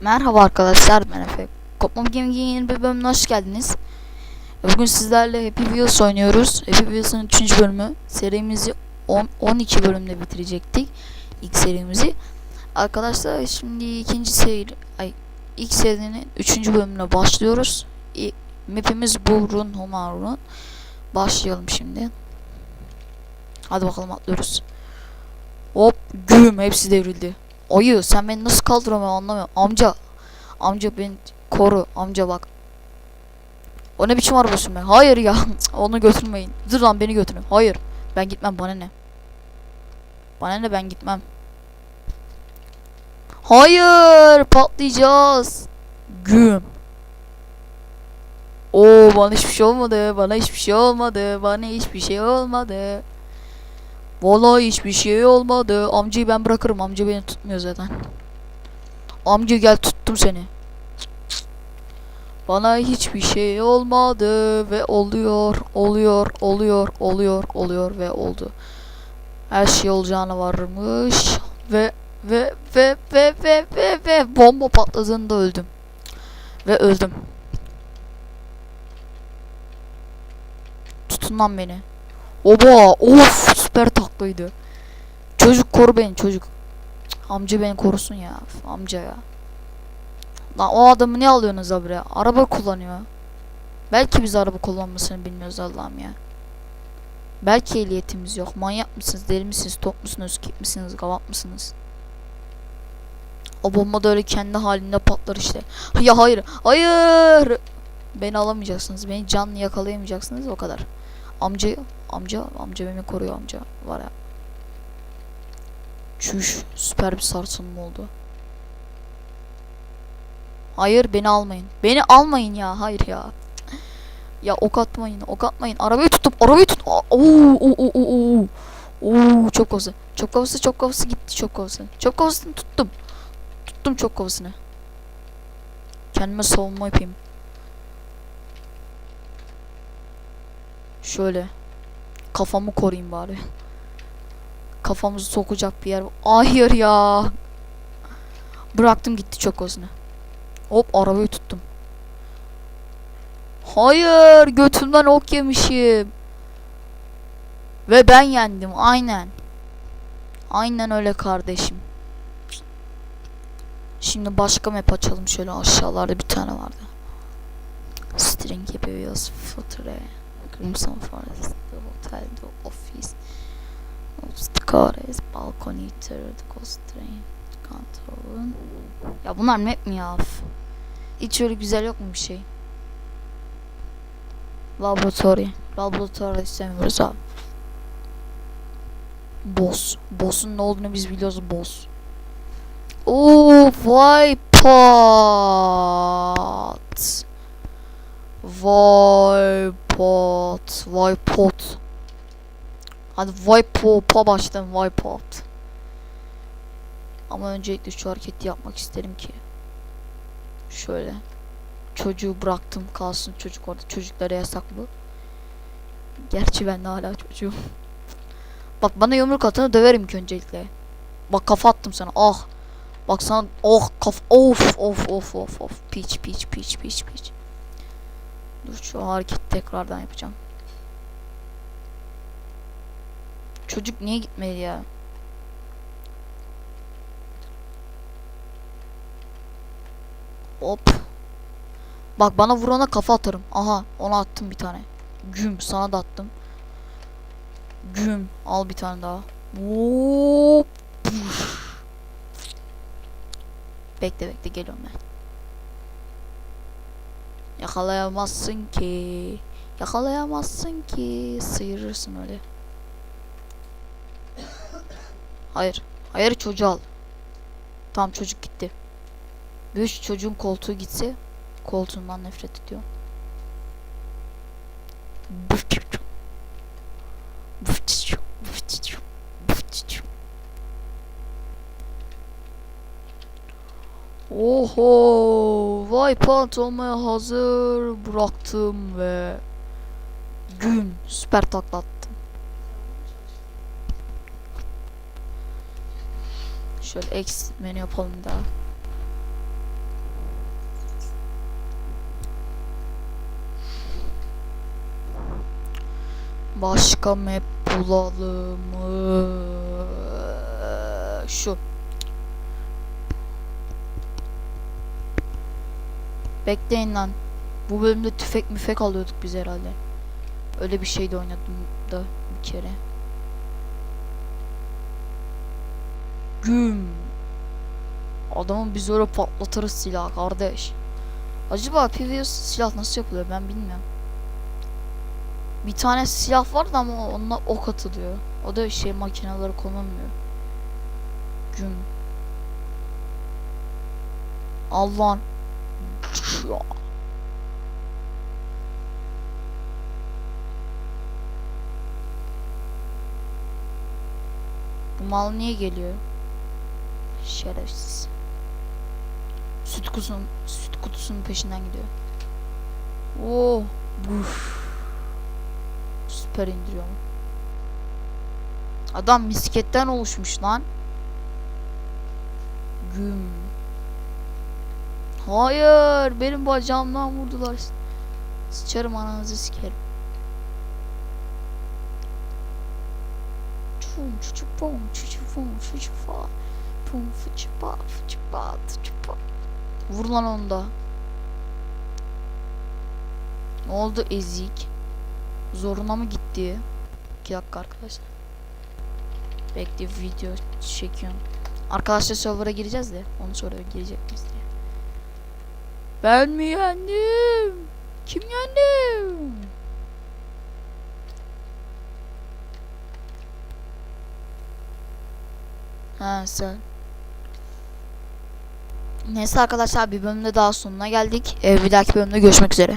Merhaba arkadaşlar ben Efe. Kopmam Gaming'in yeni bir bölümüne hoş geldiniz. Bugün sizlerle Happy Wheels oynuyoruz. Happy Wheels'ın 3. bölümü. Serimizi 10, 12 bölümde bitirecektik. İlk serimizi. Arkadaşlar şimdi ikinci seri, ay ilk serinin 3. bölümüne başlıyoruz. İ, map'imiz bu Run Homa Run. Başlayalım şimdi. Hadi bakalım atlıyoruz. Hop güm hepsi devrildi. Ayı sen beni nasıl kaldıramıyorsun anlamıyorum. Amca. Amca beni koru. Amca bak. O ne biçim araba sürmek? Hayır ya. Onu götürmeyin. Dur lan beni götürün. Hayır. Ben gitmem bana ne? Bana ne ben gitmem. Hayır. Patlayacağız. Güm. Oo bana hiçbir şey olmadı. Bana hiçbir şey olmadı. Bana hiçbir şey olmadı. Vallahi hiçbir şey olmadı. Amcayı ben bırakırım. Amca beni tutmuyor zaten. Amca gel tuttum seni. Bana hiçbir şey olmadı ve oluyor, oluyor, oluyor, oluyor, oluyor ve oldu. Her şey olacağına varmış ve ve ve ve ve ve ve bomba patladığında öldüm. Ve öldüm. Tutun lan beni. Oba of süper taklıydı. Çocuk koru beni çocuk. Amca beni korusun ya. Amca ya. Lan o adamı ne alıyorsunuz abi? Araba kullanıyor. Belki biz araba kullanmasını bilmiyoruz Allah'ım ya. Belki ehliyetimiz yok. Manyak mısınız? Deli misiniz? Top musunuz? Kip misiniz? Gavat mısınız? O bomba da öyle kendi halinde patlar işte. Ya hayır. Hayır. Beni alamayacaksınız. Beni canlı yakalayamayacaksınız. O kadar. Amca amca amca beni koruyor amca var ya. Çüş süper bir sarsılma oldu. Hayır beni almayın. Beni almayın ya hayır ya. Ya ok atmayın ok atmayın. Arabayı tuttum arabayı tut. Oo oo oo oo. çok kafası. Çok kafası çok kafası gitti çok kafası. Çok kafasını tuttum. Tuttum çok kafasını. Kendime savunma yapayım. Şöyle. Kafamı koruyayım bari. Kafamızı sokacak bir yer. Hayır ya. Bıraktım gitti çok kafasını. Hop arabayı tuttum. Hayır götümden ok yemişim. Ve ben yendim aynen. Aynen öyle kardeşim. Şimdi başka map açalım şöyle aşağılarda bir tane vardı. String yapıyoruz. Footere. Crimson Forest. Hotel. The Office. Balcony. The Coast Train. Control. Ya bunlar map mi ya? Hiç öyle güzel yok mu bir şey? Laboratuvar. Laboratuvar istemiyoruz abi. Boss. Boss'un ne olduğunu biz biliyoruz boss. Oo vay pot. Vay pot. Vay pot. Hadi baştan vay pot. Ama öncelikle şu hareketi yapmak isterim ki. Şöyle. Çocuğu bıraktım kalsın çocuk orada. Çocuklara yasak bu. Gerçi ben de hala çocuğum. Bak bana yumruk atını döverim ki öncelikle. Bak kafa attım sana. Ah. Bak sana oh kaf of of of of of piç piç piç piç piç. Dur şu hareketi tekrardan yapacağım. Çocuk niye gitmedi ya? Hop. Bak bana vurana kafa atarım. Aha ona attım bir tane. Güm sana da attım. Güm al bir tane daha. Hop. Bekle bekle geliyorum ben. Yakalayamazsın ki. Yakalayamazsın ki. Sıyırırsın öyle. Hayır. Hayır çocuğu al. Tamam çocuk gitti. Bir çocuğun koltuğu gitse koltuğundan nefret ediyor. Oho, pant olmaya hazır bıraktım ve gün süper taklattım. Şöyle X menü yapalım da. Başka map bulalım? Şu. Bekleyin lan. Bu bölümde tüfek müfek alıyorduk biz herhalde. Öyle bir şeyde oynadım da bir kere. Güm. Adamı biz öyle patlatırız silah kardeş. Acaba PvS silah nasıl yapılıyor ben bilmiyorum. Bir tane silah vardı ama onunla ok atılıyor. O da şey makineleri konulmuyor. Güm. Allah'ın. Bu mal niye geliyor? Şerefsiz. Süt kutusunun, süt kutusunun peşinden gidiyor. Oh, buf. Süper indiriyor. Adam misketten oluşmuş lan. Güm. Hayır, benim bacağımdan vurdular. Sıçarım ananızı sikerim. Çum çuçu pum çuçu pum çuçu fa. Pum fıçı pa fıçı pa tıçı pa. Vur lan onu da. Ne oldu ezik? Zoruna mı gitti? 2 dakika arkadaşlar. Bekle video çekiyorum. Arkadaşlar server'a gireceğiz de onu sonra girecek miyiz diye. Ben mi yendim? Kim yendim? Ha sen. Neyse arkadaşlar bir bölümde daha sonuna geldik. Ee, bir dahaki bölümde görüşmek üzere.